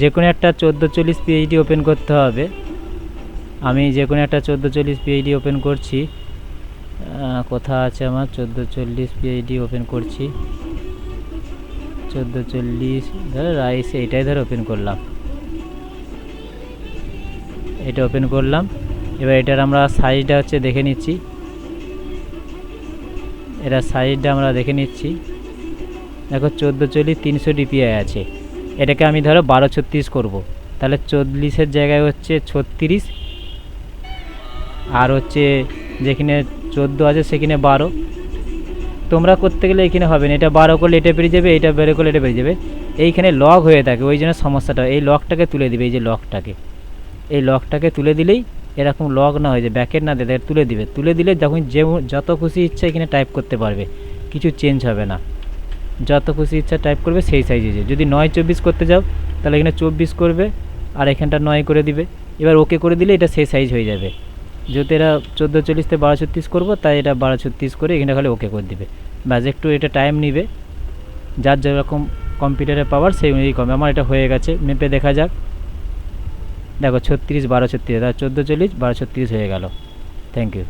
যে কোনো একটা চোদ্দ চল্লিশ পিএইচডি ওপেন করতে হবে। আমি যে কোনো একটা চোদ্দ চল্লিশ পিএইচডি ওপেন করছি কোথা আছে আমার চোদ্দ চল্লিশ পিএইচডি ওপেন করছি। চোদ্দ চল্লিশ ধরো রাইস এইটাই ধরো ওপেন করলাম। এটা ওপেন করলাম। এবার এটার আমরা সাইজটা হচ্ছে দেখে নিচ্ছি। এটা সাইজটা আমরা দেখে নিচ্ছি। দেখো চোদ্দ চল্লিশ তিনশো ডিপিআই আছে। এটাকে আমি ধরো বারো ছত্রিশ করব। তাহলে চল্লিশের জায়গায় হচ্ছে ছত্রিশ। আর হচ্ছে যেখানে চোদ্দ আছে সেখানে বারো। তোমরা করতে গেলে এখানে হবে না। এটা বারো করলে এটা বেরিয়ে যাবে, এটা বেরো করলে এটা বেরিয়ে যাবে। এইখানে লক হয়ে থাকে, ওই জন্য সমস্যাটা। এই লকটাকে তুলে দিবে, এই যে লকটাকে এই লকটাকে তুলে দিলেই এরকম লক না হয়ে যায় ব্যাকেট না দিলে তুলে দিবে। তুলে দিলে যখন যে যত খুশি ইচ্ছা এখানে টাইপ করতে পারবে। কিছু চেঞ্জ হবে না। যত খুশি ইচ্ছা টাইপ করবে সেই সাইজে যদি নয় চব্বিশ করতে যাও, তাহলে এখানে চব্বিশ করবে আর এখানটা নয় করে দিবে। এবার ওকে করে দিলে এটা সেই সাইজ হয়ে যাবে। যেহেতু এটা চোদ্দ চল্লিশতে বারো, ছত্রিশ করব, তাই এটা বারো, ছত্রিশ করে এখানে খালি ওকে করে দিবে। ব্যাস, একটু এটা টাইম নিবে। যার যেরকম কম্পিউটারে পাওয়ার সেই অনুযায়ী কমে। আমার এটা হয়ে গেছে। মেপে দেখা যাক। দেখো, ছত্রিশ, বারো, ছত্রিশ। চোদ্দ, চল্লিশ, বারো, ছত্রিশ হয়ে গেল। Thank you